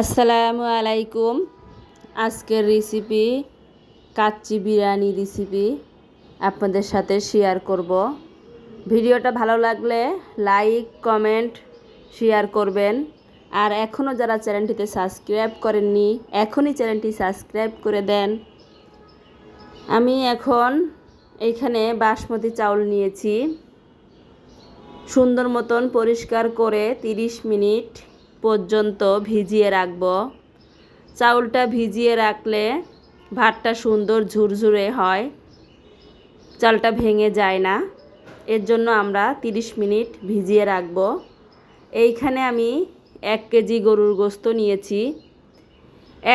আসসালামু আলাইকুম। আজকের রেসিপি কাচ্চি বিরিয়ানি রেসিপি আপনাদের সাথে শেয়ার করব। ভিডিওটা ভালো লাগলে লাইক কমেন্ট শেয়ার করবেন। আর এখনও যারা চ্যানেলটিতে সাবস্ক্রাইব করেননি, এখনই চ্যানেলটি সাবস্ক্রাইব করে দেন। আমি এখন এইখানে বাসমতি চাউল নিয়েছি। সুন্দর মতন পরিষ্কার করে 30 মিনিট পর্যন্ত ভিজিয়ে রাখব। চাউলটা ভিজিয়ে রাখলে ভাতটা সুন্দর ঝুরঝুরে হয়। চালটা ভেঙে যায় না। এর জন্য আমরা 30 মিনিট ভিজিয়ে রাখব। এইখানে আমি এক কেজি গরুর গোস্ত নিয়েছি।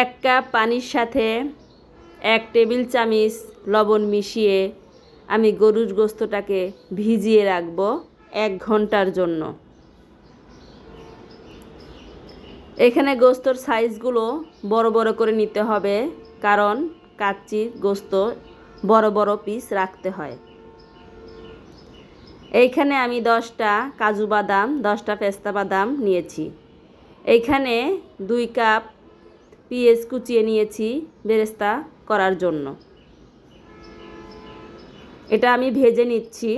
এক কাপ পানির সাথে এক টেবিল চামিচ লবণ মিশিয়ে আমি গরুর গোস্তটাকে ভিজিয়ে রাখব এক ঘণ্টার জন্য। এখানে গোস্তর সাইজগুলো বড় বড় করে নিতে হবে, কারণ কাচ্চির গোস্ত বড় বড় পিস রাখতে হয়। এইখানে আমি দশটা কাজু বাদাম, দশটা পেস্তা বাদাম নিয়েছি। এইখানে দুই কাপ পেঁয়াজ কুচিয়ে নিয়েছি বেরেস্তা করার জন্য। এটা আমি ভেজে নিচ্ছি।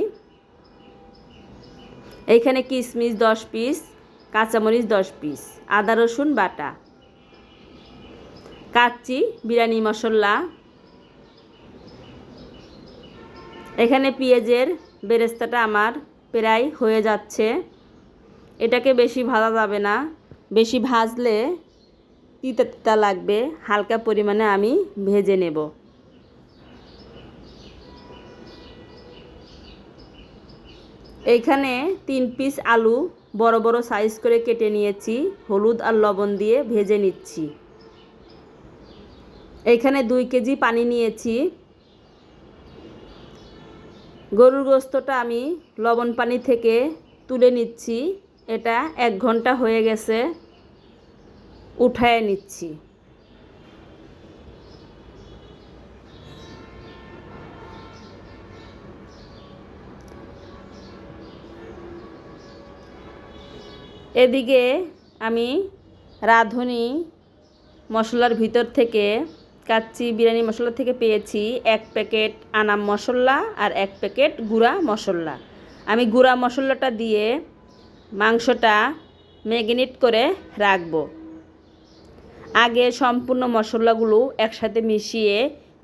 এইখানে কিশমিশ দশ পিস কাঁচামরিচ দশ পিস আদা, রসুন বাটা। কাচ্চি, বিরিয়ানি, মশলা। এখানে পেঁয়াজের বেরেস্তাটা আমার প্রায় হয়ে যাচ্ছে। এটাকে বেশি ভাজা যাবে না। বেশি ভাজলে তিতা তিতা লাগবে। হালকা পরিমাণে আমি ভেজে নেব। এইখানে তিন পিস আলু বড় বড় সাইজ করে কেটে নিয়েছি, হলুদ আর লবণ দিয়ে ভেজে নিচ্ছি। এইখানে দুই কেজি পানি নিয়েছি। গরুর গোস্তটা আমি লবণ পানি থেকে তুলে নিচ্ছি। এটা এক ঘণ্টা হয়ে গেছে, উঠায় নিচ্ছি। এদিকে আমি রাঁধুনি মশলার ভিতর থেকে কাচ্চি বিরিয়ানি মশলা থেকে পেয়েছি এক প্যাকেট আনাম মশলা আর এক প্যাকেট গুঁড়া মশলা। আমি গুঁড়া মশলাটা দিয়ে মাংসটা ম্যাগনেট করে রাখব। আগে সম্পূর্ণ মশলাগুলো একসাথে মিশিয়ে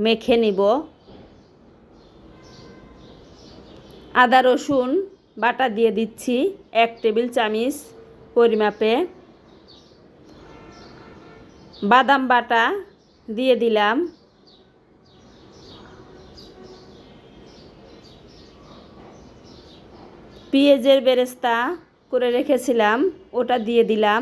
মেখে নিব। আদা রসুন বাটা দিয়ে দিচ্ছি, এক টেবিল চামিচ পরিমাপে বাদাম বাটা দিয়ে দিলাম। পেঁয়াজের বেরেস্তা করে রেখেছিলাম, ওটা দিয়ে দিলাম।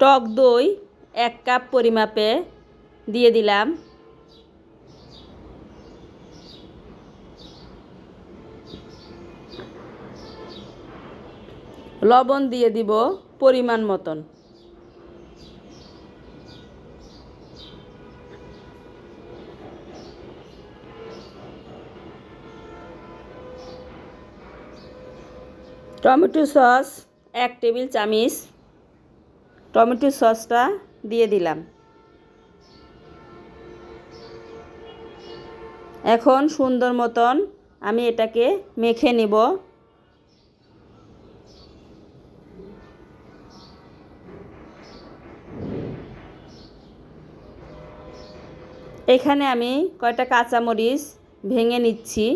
টক দই এক কাপ পরিমাপে দিয়ে দিলাম। লবণ দিয়ে দিব পরিমাণ মতন। টমেটো সস এক টেবিল চামিচ। টমেটো সসটা দিয়ে দিলাম। এখন সুন্দর মতন আমি এটাকে মেখে নিব। এখানে আমি কয়টা কাঁচামরিচ ভেঙে নিচ্ছি।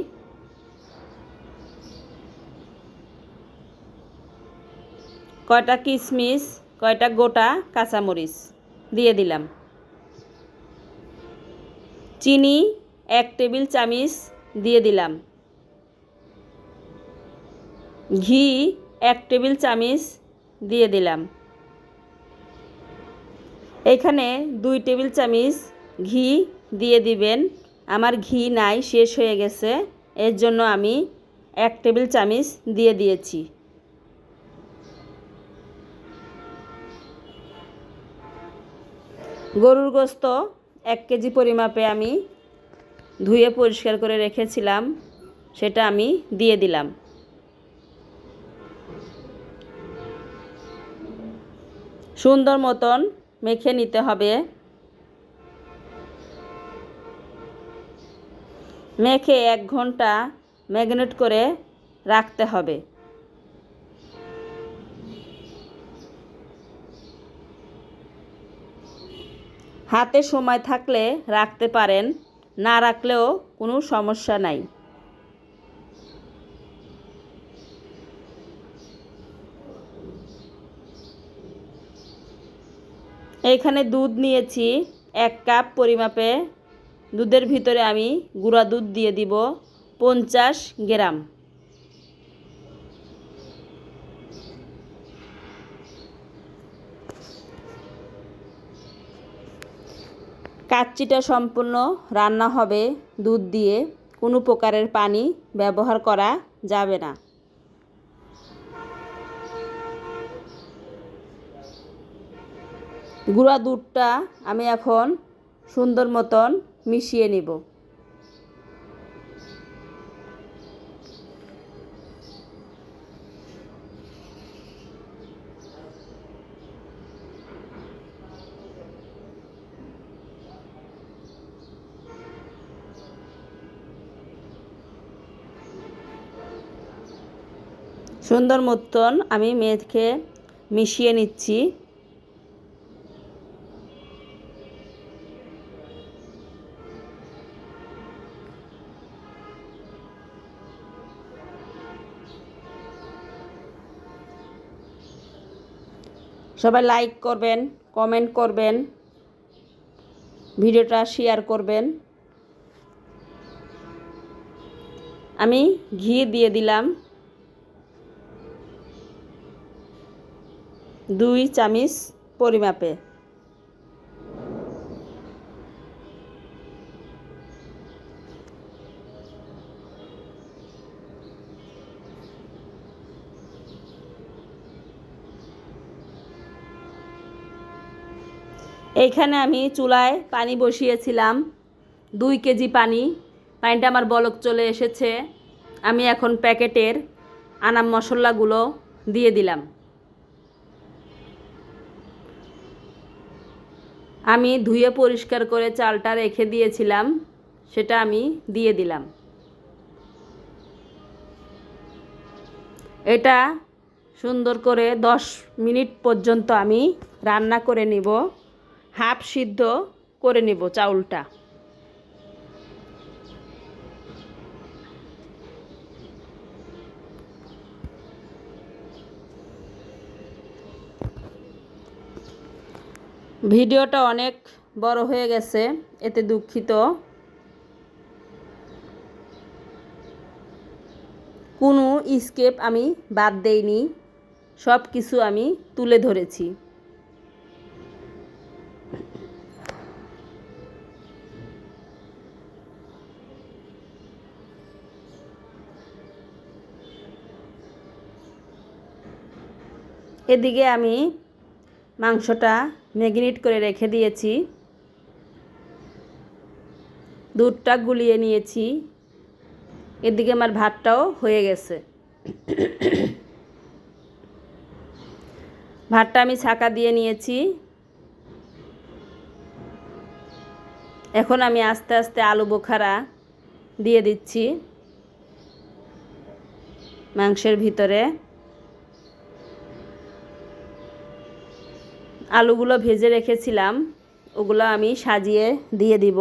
কয়টা কিশমিশ কয়টা গোটা কাঁচামরিচ দিয়ে দিলাম। চিনি এক টেবিল চামিচ দিয়ে দিলাম। ঘি এক টেবিল চামিচ দিয়ে দিলাম। এখানে দুই টেবিল চামিচ ঘি দিয়ে দিবেন। আমার ঘি নাই, শেষ হয়ে গেছে। এর জন্য আমি এক টেবিল চামিচ দিয়ে দিয়েছি। গরুর গোস্ত এক কেজি পরিমাপে আমি ধুয়ে পরিষ্কার করে রেখেছিলাম। সেটা আমি দিয়ে দিলাম। সুন্দর মতন মেখে নিতে হবে। মেখে এক ঘণ্টা ম্যাগনেট করে রাখতে হবে। হাতে সময় থাকলে রাখতে পারেন, না রাখলেও কোনো সমস্যা নাই। এইখানে দুধ নিয়েছি এক কাপ পরিমাপে দুধের ভিতরে আমি গুঁড়া দুধ দিয়ে দিব পঞ্চাশ গ্রাম। কাচ্চিটা সম্পূর্ণ রান্না হবে দুধ দিয়ে। কোনো প্রকারের পানি ব্যবহার করা যাবে না। গুঁড়া দুধটা আমি এখন সুন্দর মতন মিশিয়ে নিব। সুন্দর মতন আমি মেখে মিশিয়ে নিচ্ছি। সবাই লাইক করবেন কমেন্ট করবেন, ভিডিওটা শেয়ার করবেন। আমি ঘি দিয়ে দিলাম। দুই চামিচ পরিমাপে। এইখানে আমি চুলায় পানি বসিয়েছিলাম, দুই কেজি পানি। পানিটা আমার বলক চলে এসেছে। আমি এখন প্যাকেটের আনাম মশলাগুলো দিয়ে দিলাম। আমি ধুয়ে পরিষ্কার করে চালটা রেখে দিয়েছিলাম, সেটা আমি দিয়ে দিলাম। এটা সুন্দর করে দশ মিনিট পর্যন্ত আমি রান্না করে নিব। হাফ সিদ্ধ করে নেব চাউলটা। ভিডিওটা অনেক বড় হয়ে গেছে, এতে দুঃখিত। কোনো স্কেপ আমি বাদ দেইনি সব কিছু আমি তুলে ধরেছি। এদিকে আমি মাংসটা ম্যাগনেট করে রেখে দিয়েছি। দুধটা গুলিয়ে নিয়েছি। এদিকে আমার ভাতটাও হয়ে গেছে। ভাতটা আমি ছাকা দিয়ে নিয়েছি। এখন আমি আস্তে আস্তে আলু বোখারা দিয়ে দিচ্ছি মাংসের ভিতরে। আলুগুলো ভেজে রেখেছিলাম, ওগুলো আমি সাজিয়ে দিয়ে দিব।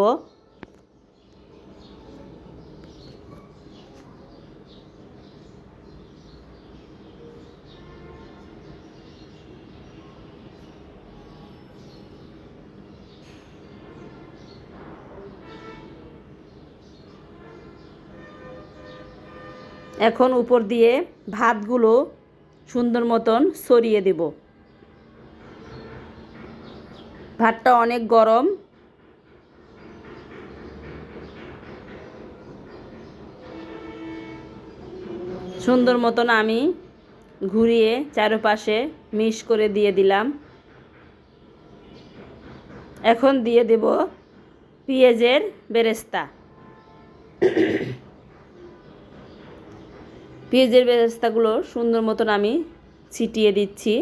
এখন উপর দিয়ে ভাতগুলো সুন্দর মতন সরিয়ে দেব। ভাতটা অনেক গরম। সুন্দর মতন আমি ঘুরিয়ে চারপাশে মিশ করে দিয়ে দিলাম। এখন দিয়ে দেব পেঁয়াজের বেরেস্তা। পেঁয়াজের বেরেস্তাগুলো সুন্দর মতন আমি ছিটিয়ে দিচ্ছি।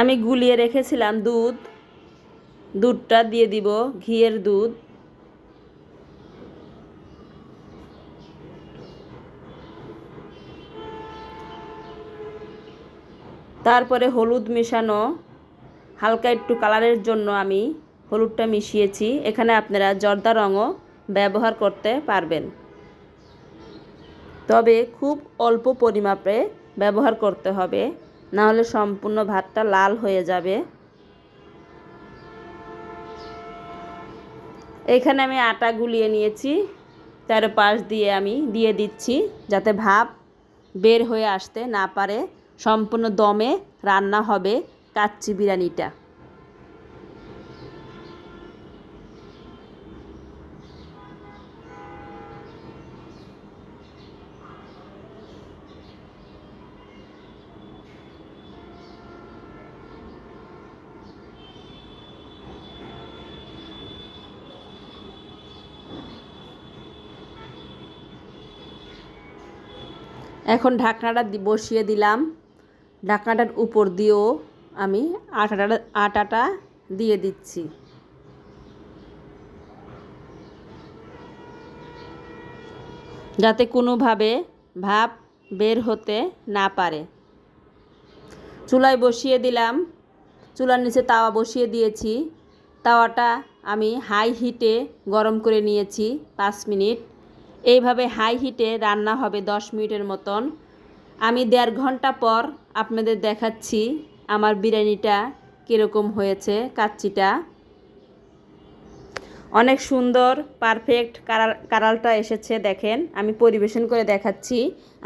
আমি গুলিয়ে রেখেছিলাম দুধ। দুধটা দিয়ে দিব, ঘিয়ের দুধ। তারপরে হলুদ মেশানো। হালকা একটু কালারের জন্য আমি হলুদটা মিশিয়েছি। এখানে আপনারা জর্দা রঙও ব্যবহার করতে পারবেন। তবে খুব অল্প পরিমাপে ব্যবহার করতে হবে। না হলে সম্পূর্ণ ভাতটা লাল হয়ে যাবে। এখানে আমি আটা গুলিয়ে নিয়েছি, তার পাশ দিয়ে আমি দিয়ে দিচ্ছি যাতে ভাপ বের হয়ে আসতে না পারে। সম্পূর্ণ দমে রান্না হবে কাচ্চি বিরিয়ানিটা। এখন ঢাকনাটা বসিয়ে দিলাম। ঢাকনাটার উপর দিয়েও আমি আটাটা আটাটা দিয়ে দিচ্ছি। যাতে কোনোভাবে ভাপ বের হতে না পারে। চুলায় বসিয়ে দিলাম। চুলার নিচে তাওয়া বসিয়ে দিয়েছি। তাওয়াটা আমি হাই হিটে গরম করে নিয়েছি পাঁচ মিনিট। এইভাবে হাই হিটে রান্না হবে দশ মিনিটের মতন। আমি দেড় ঘণ্টা পর আপনাদের দেখাচ্ছি আমার বিরিয়ানিটা কীরকম হয়েছে, কাচ্চিটা। অনেক সুন্দর, পারফেক্ট কারাল, কারালটা এসেছে, দেখেন। আমি পরিবেশন করে দেখাচ্ছি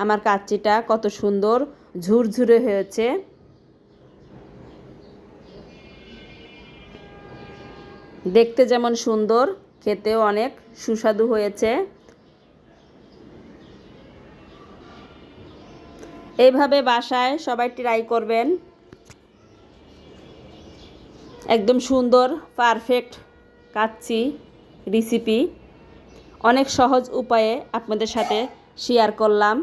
আমার কাচ্চিটা কত সুন্দর, ঝুরঝুরে হয়েছে। দেখতে যেমন সুন্দর, খেতেও অনেক সুস্বাদু হয়েছে। এইভাবে বাসায় সবাই ট্রাই করবেন। একদম সুন্দর পারফেক্ট কাচ্চি রেসিপি অনেক সহজ উপায়ে আপনাদের সাথে শেয়ার করলাম।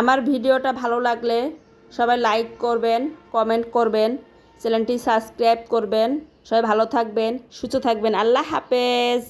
আমার ভিডিওটা ভালো লাগলে সবাই লাইক করবেন কমেন্ট করবেন চ্যানেলটি সাবস্ক্রাইব করবেন। সবাই ভালো থাকবেন, সুস্থ থাকবেন। আল্লাহ হাফেজ।